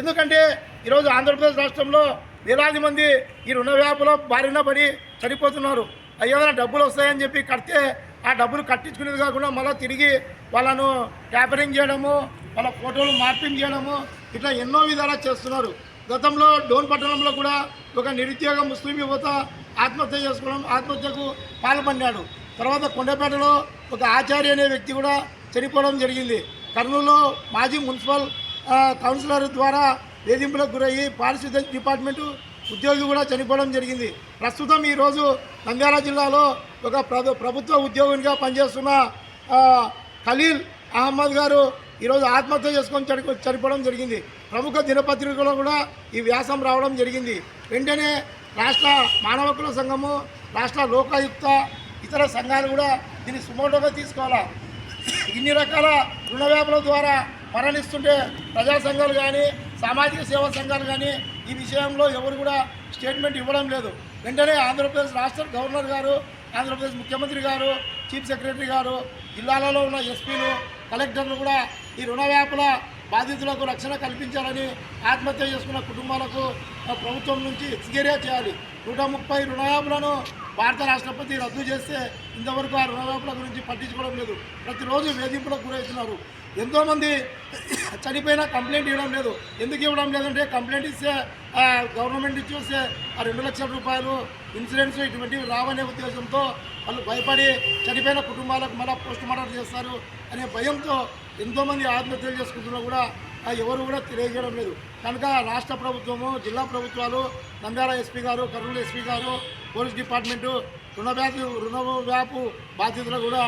ఎందుకంటే ఈరోజు ఆంధ్రప్రదేశ్ రాష్ట్రంలో వేలాది మంది ఈ రుణ వ్యాపులో బారిన పడి చనిపోతున్నారు. ఏదైనా డబ్బులు వస్తాయని చెప్పి కడితే ఆ డబ్బులు కట్టించుకునేది కాకుండా మళ్ళీ తిరిగి వాళ్ళను ట్యాపరింగ్ చేయడము వాళ్ళ ఫోటోలు మార్పింగ్ చేయడము ఇట్లా ఎన్నో విధాలా చేస్తున్నారు. గతంలో డోన్ పట్టణంలో కూడా ఒక నిరుద్యోగ ముస్లిం యువత ఆత్మహత్య చేసుకోవడం ఆత్మహత్యకు పాల్పడినాడు. తర్వాత కొండపేటలో ఒక ఆచార్య అనే వ్యక్తి కూడా చనిపోవడం జరిగింది. కర్నూలులో మాజీ మున్సిపల్ కౌన్సిలర్ ద్వారా వేధింపులకు గురయ్యి పారిశుద్ధ్య డిపార్ట్మెంటు ఉద్యోగి కూడా చనిపోవడం జరిగింది. ప్రస్తుతం ఈరోజు నంద్యాల జిల్లాలో ఒక ప్రభుత్వ ఉద్యోగినిగా పనిచేస్తున్న ఖలీల్ అహ్మద్ గారు ఈరోజు ఆత్మహత్య చేసుకొని చని చనిపోవడం జరిగింది. ప్రముఖ దినపత్రికలో కూడా ఈ వ్యాసం రావడం జరిగింది. వెంటనే రాష్ట్ర మానవ హక్కుల సంఘము రాష్ట్ర లోకాయుక్త ఇతర సంఘాలు కూడా దీన్ని సుమోటోగా తీసుకోవాలా? ఇన్ని రకాల రుణ ద్వారా మరణిస్తుంటే ప్రజా సంఘాలు కానీ సామాజిక సేవా సంఘాలు కానీ ఈ విషయంలో ఎవరు కూడా స్టేట్మెంట్ ఇవ్వడం లేదు. వెంటనే ఆంధ్రప్రదేశ్ రాష్ట్ర గవర్నర్ గారు ఆంధ్రప్రదేశ్ ముఖ్యమంత్రి గారు చీఫ్ సెక్రటరీ గారు జిల్లాలలో ఉన్న ఎస్పీలు కలెక్టర్లు కూడా ఈ రుణ వ్యాపుల బాధితులకు రక్షణ కల్పించాలని ఆత్మహత్య చేసుకున్న కుటుంబాలకు ప్రభుత్వం నుంచి చర్య చేయాలి. నూట ముప్పై రుణవ్యాపులను భారత రాష్ట్రపతి రద్దు చేస్తే ఇంతవరకు ఆ రుణవ్యాపుల గురించి పట్టించుకోవడం లేదు. ప్రతిరోజు వేధింపులకు గురవుతున్నారు. ఎంతోమంది చనిపోయినా కంప్లైంట్ ఇవ్వడం లేదు. ఎందుకు ఇవ్వడం లేదంటే కంప్లైంట్ ఇస్తే గవర్నమెంట్ ఇచ్చి ఆ రెండు లక్షల రూపాయలు ఇన్సూరెన్స్ ఇటువంటివి రావనే ఉద్దేశంతో వాళ్ళు భయపడి చనిపోయిన కుటుంబాలకు మళ్ళీ పోస్ట్ మార్టం చేస్తారు అనే భయంతో ఎంతోమంది ఆత్మహత్యలు చేసుకుంటున్నా కూడా ఎవరు కూడా తెలియజేయడం లేదు. కనుక రాష్ట్ర ప్రభుత్వము జిల్లా ప్రభుత్వాలు Nandyal SP garu Kurnool SP garu police department రుణ వ్యాధి రుణ వ్యాపు బాధ్యతలు కూడా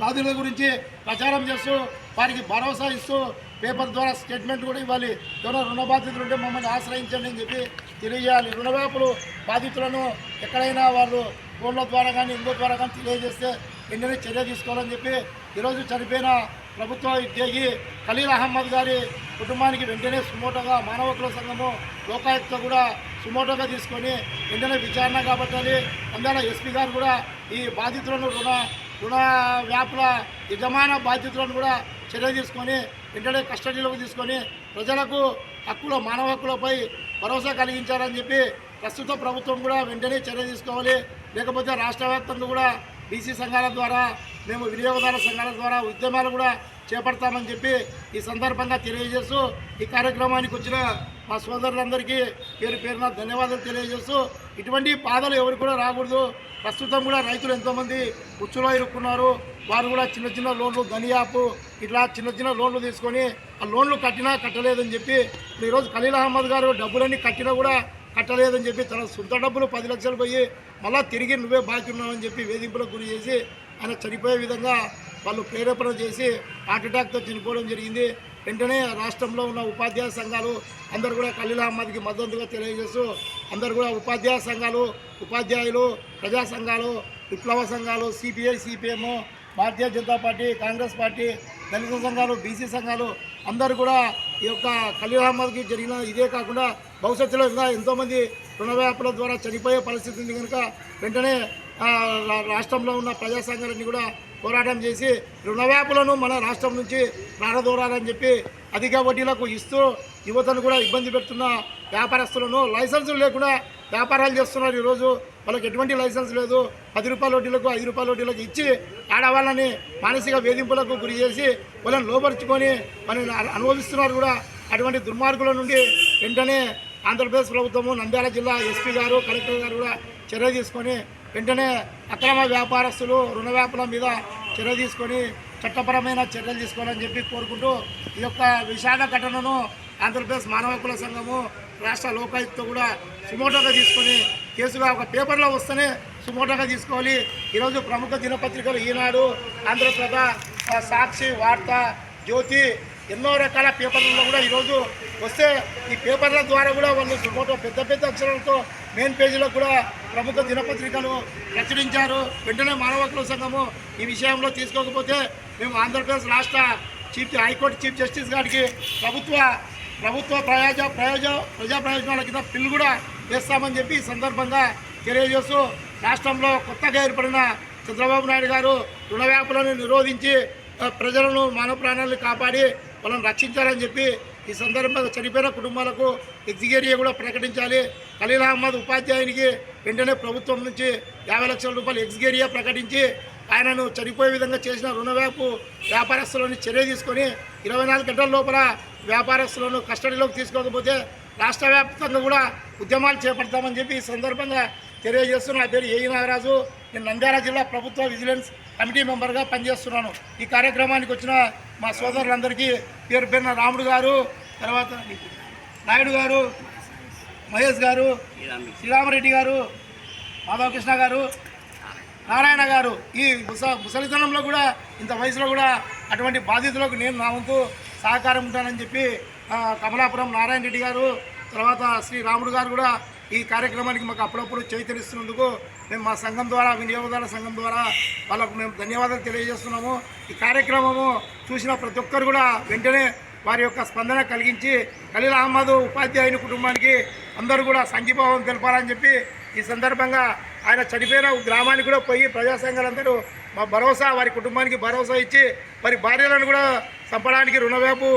బాధితుల గురించి ప్రచారం చేస్తూ వారికి భరోసా ఇస్తూ పేపర్ ద్వారా స్టేట్మెంట్ కూడా ఇవ్వాలి. ఎవరైనా రుణ బాధితులు ఉంటే మమ్మల్ని ఆశ్రయించండి అని చెప్పి తెలియజేయాలి. రుణవేపులు బాధితులను ఎక్కడైనా వాళ్ళు ఫోన్ల ద్వారా కానీ ఇంకో ద్వారా కానీ తెలియజేస్తే వెంటనే చర్య తీసుకోవాలని చెప్పి ఈరోజు చనిపోయిన ప్రభుత్వ ఉద్యోగి ఖలీల్ అహ్మద్ గారి కుటుంబానికి వెంటనే సుమోటోగా మానవ హక్కుల సంఘము లోకాయుక్త కూడా సుమోటోగా తీసుకొని వెంటనే విచారణ కాబట్టాలి. అందువల్ల ఎస్పీ గారు కూడా ఈ బాధితులను రుణ రుణ వ్యాపుల యజమాన బాధ్యతలను కూడా చర్య తీసుకొని వెంటనే కస్టడీలోకి తీసుకొని ప్రజలకు హక్కుల మానవ హక్కులపై భరోసా కలిగించాలని చెప్పి ప్రస్తుత ప్రభుత్వం కూడా వెంటనే చర్య తీసుకోవాలి. లేకపోతే రాష్ట్ర వ్యాప్తంగా కూడా బీసీ సంఘాల ద్వారా మేము వినియోగదారుల సంఘాల ద్వారా ఉద్యమాలు కూడా చేపడతామని చెప్పి ఈ సందర్భంగా తెలియజేస్తూ ఈ కార్యక్రమానికి వచ్చిన మా సోదరులందరికీ పేరు పేరున ధన్యవాదాలు తెలియజేస్తూ ఇటువంటి బాధలు ఎవరు కూడా రాకూడదు. ప్రస్తుతం కూడా రైతులు ఎంతోమంది ఉచ్చులో ఇరుక్కున్నారు. వారు కూడా చిన్న చిన్న లోన్లు ధనియాపు ఇట్లా చిన్న చిన్న లోన్లు తీసుకొని ఆ లోన్లు కట్టినా కట్టలేదని చెప్పి ఈరోజు ఖలీల్ అహ్మద్ గారు డబ్బులన్నీ కట్టినా కూడా కట్టలేదని చెప్పి తన సొంత డబ్బులు పది లక్షలు పోయి మళ్ళీ తిరిగి నువ్వే బాకీ ఉన్నావని చెప్పి వేధింపులకు గురి చేసి ఆయన చనిపోయే విధంగా వాళ్ళు ప్రేరేపణ చేసి హార్ట్ అటాక్తో చనిపోవడం జరిగింది. వెంటనే రాష్ట్రంలో ఉన్న ఉపాధ్యాయ సంఘాలు అందరూ కూడా ఖలీల్ అహ్మద్కి మద్దతుగా తెలియజేస్తూ అందరూ కూడా ఉపాధ్యాయ సంఘాలు ఉపాధ్యాయులు ప్రజా సంఘాలు విప్లవ సంఘాలు CPI CPM Bharatiya Janata party Congress party దళిత సంఘాలు బీసీ సంఘాలు అందరూ కూడా ఈ యొక్క ఖలీల్ అహ్మద్కి జరిగిన ఇదే కాకుండా భవిష్యత్తులో ఇంకా ఎంతోమంది రుణవ్యాపుల ద్వారా చనిపోయే పరిస్థితి ఉంది కనుక వెంటనే రా- రాష్ట్రంలో ఉన్న ప్రజా సంఘాలన్నీ కూడా పోరాటం చేసి రుణవ్యాపులను మన రాష్ట్రం నుంచి ప్రారదోరాలని చెప్పి అధిక వడ్డీలకు ఇస్తూ యువతను కూడా ఇబ్బంది పెడుతున్న వ్యాపారస్తులను లైసెన్సులు లేకుండా వ్యాపారాలు చేస్తున్నారు ఈరోజు. వాళ్ళకి ఎటువంటి లైసెన్స్ లేదు. పది రూపాయల వడ్డీలకు ఐదు రూపాయల వడ్డీలకు ఇచ్చి ఆడవాళ్ళని మానసిక వేధింపులకు గురి చేసి వాళ్ళని లోపరుచుకొని మనల్ని అనుభవిస్తున్నారు కూడా. అటువంటి దుర్మార్గుల నుండి వెంటనే ఆంధ్రప్రదేశ్ ప్రభుత్వము నంద్యాల జిల్లా ఎస్పీ గారు కలెక్టర్ గారు కూడా చర్య తీసుకొని వెంటనే అక్రమ వ్యాపారస్తులు రుణ వ్యాపారం మీద చర్య తీసుకొని చట్టపరమైన చర్యలు తీసుకోవాలని చెప్పి కోరుకుంటూ ఈ యొక్క విషాద ఘటనను ఆంధ్రప్రదేశ్ మానవ హక్కుల సంఘము రాష్ట్ర లోకాయుక్త కూడా సుమోటోగా తీసుకొని కేసుగా ఒక పేపర్లో వస్తేనే సుమోటోగా తీసుకోవాలి. ఈరోజు ప్రముఖ దినపత్రికలు ఈనాడు ఆంధ్రప్రభ సాక్షి వార్త జ్యోతి ఎన్నో రకాల పేపర్లలో కూడా ఈరోజు వస్తే ఈ పేపర్ల ద్వారా కూడా వాళ్ళు సుమోటో పెద్ద పెద్ద అక్షరాలతో మెయిన్ పేజీలో కూడా ప్రముఖ దినపత్రికలు ప్రచురించారు. వెంటనే మానవ హక్కుల సంఘము ఈ విషయంలో తీసుకోకపోతే మేము ఆంధ్రప్రదేశ్ రాష్ట్ర చీఫ్ హైకోర్టు చీఫ్ జస్టిస్ గారికి ప్రభుత్వ ప్రభుత్వ ప్రయోజ ప్రయోజ ప్రజా ప్రయోజనాల కింద బిల్లు కూడా వేస్తామని చెప్పి ఈ సందర్భంగా తెలియజేస్తూ రాష్ట్రంలో కొత్తగా ఏర్పడిన చంద్రబాబు నాయుడు గారు రుణ వ్యాపులను నిరోధించి ప్రజలను మానవ ప్రాణాలను కాపాడి వాళ్ళని రక్షించాలని చెప్పి ఈ సందర్భంగా చనిపోయిన కుటుంబాలకు ఎగ్జిగేరియా కూడా ప్రకటించాలి. ఖలీల్ అహ్మద్ ఉపాధ్యాయునికి వెంటనే ప్రభుత్వం నుంచి యాభై లక్షల రూపాయలు ఎగ్జిగేరియా ప్రకటించి ఆయనను చనిపోయే విధంగా చేసిన రుణవ్యాపు వ్యాపారస్తులను చర్య తీసుకొని ఇరవై నాలుగు గంటల లోపల వ్యాపారస్తులను కస్టడీలోకి తీసుకోకపోతే రాష్ట్ర వ్యాప్తంగా కూడా ఉద్యమాలు చేపడతామని చెప్పి ఈ సందర్భంగా తెలియజేస్తున్న నా పేరు ఏఈ నాగరాజు. నేను నంద్యాల జిల్లా ప్రభుత్వ విజిలెన్స్ కమిటీ మెంబర్గా పనిచేస్తున్నాను. ఈ కార్యక్రమానికి వచ్చిన మా సోదరులందరికీ పేరు పేరున రాముడు గారు తర్వాత నాయుడు గారు మహేష్ గారు శ్రీరామరెడ్డి గారు మాధవకృష్ణ గారు నారాయణ గారు. ఈ ముస ముసలితనంలో కూడా ఇంత వయసులో కూడా అటువంటి బాధితులకు నేను నా వంతు సహకారం ఉంటానని చెప్పి కమలాపురం నారాయణ రెడ్డి గారు తర్వాత శ్రీ రాముడు గారు కూడా ఈ కార్యక్రమానికి మాకు అప్పుడప్పుడు చైతన్యస్తున్నందుకు మేము మా సంఘం ద్వారా వినియోగదారుల సంఘం ద్వారా వాళ్ళకు మేము ధన్యవాదాలు తెలియజేస్తున్నాము. ఈ కార్యక్రమము చూసిన ప్రతి ఒక్కరు కూడా వెంటనే వారి యొక్క స్పందన కలిగించి ఖలీల్ అహ్మద్ ఉపాధ్యాయుని కుటుంబానికి అందరూ కూడా సంఘీభావం తెలపాలని చెప్పి ఈ సందర్భంగా ఆయన చనిపోయిన గ్రామానికి కూడా పోయి ప్రజా సంఘాలందరూ మా భరోసా వారి కుటుంబానికి భరోసా ఇచ్చి వారి భార్యలను కూడా చంపడానికి రుణవేపు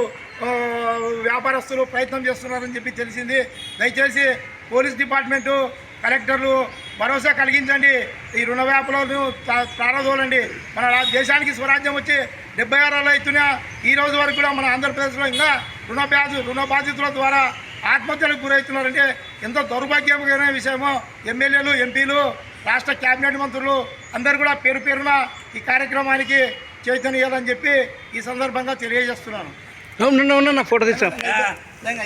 వ్యాపారస్తులు ప్రయత్నం చేస్తున్నారని చెప్పి తెలిసింది. దయచేసి పోలీస్ డిపార్ట్మెంటు కలెక్టర్లు భరోసా కలిగించండి. ఈ రుణ వ్యాపారాలను ప్రారంభోలండి మన దేశానికి స్వరాజ్యం వచ్చి డెబ్బై ఆరు అవుతున్నా ఈ రోజు వరకు కూడా మన ఆంధ్రప్రదేశ్లో ఇంకా రుణ బాధ రుణ బాధితుల ద్వారా ఆత్మహత్యలకు గురవుతున్నారంటే ఎంతో దౌర్భాగ్యమైన విషయమో ఎమ్మెల్యేలు ఎంపీలు రాష్ట్ర కేబినెట్ మంత్రులు అందరూ కూడా పేరు పేరున ఈ కార్యక్రమానికి చైతన్యాలని చెప్పి ఈ సందర్భంగా తెలియజేస్తున్నాను. ఫోటో తీసాం